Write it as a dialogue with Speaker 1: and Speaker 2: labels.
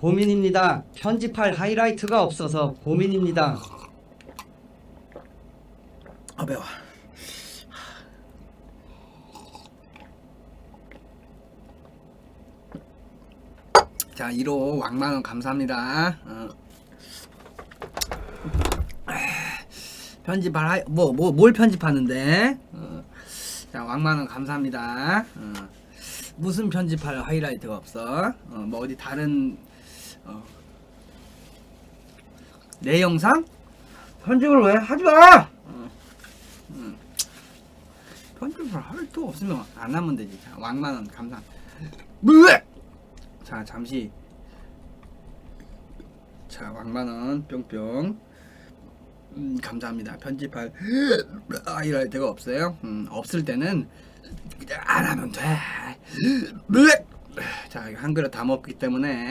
Speaker 1: 고민입니다. 편집할 하이라이트가 없어서 고민입니다.
Speaker 2: 아 매워. 자 1호 왕만원 감사합니다. 어. 편집할 하이 뭐뭐 뭘 편집하는데? 어. 자 왕만원 감사합니다. 어. 무슨 편집할 하이라이트가 없어? 어, 뭐 어디 다른 어. 내 영상? 편집을 왜 하지 마! 어. 음. 편집을 할수 없으면 안 하면 되지. 자, 왕만원 감사. 으악! 자, 잠시. 자, 왕만원 뿅뿅. 음, 감사합니다. 편집할 아, 이럴 데가 없어요. 음, 없을 때는 안 하면 돼. 으악! 자, 한 그릇 다 먹기 때문에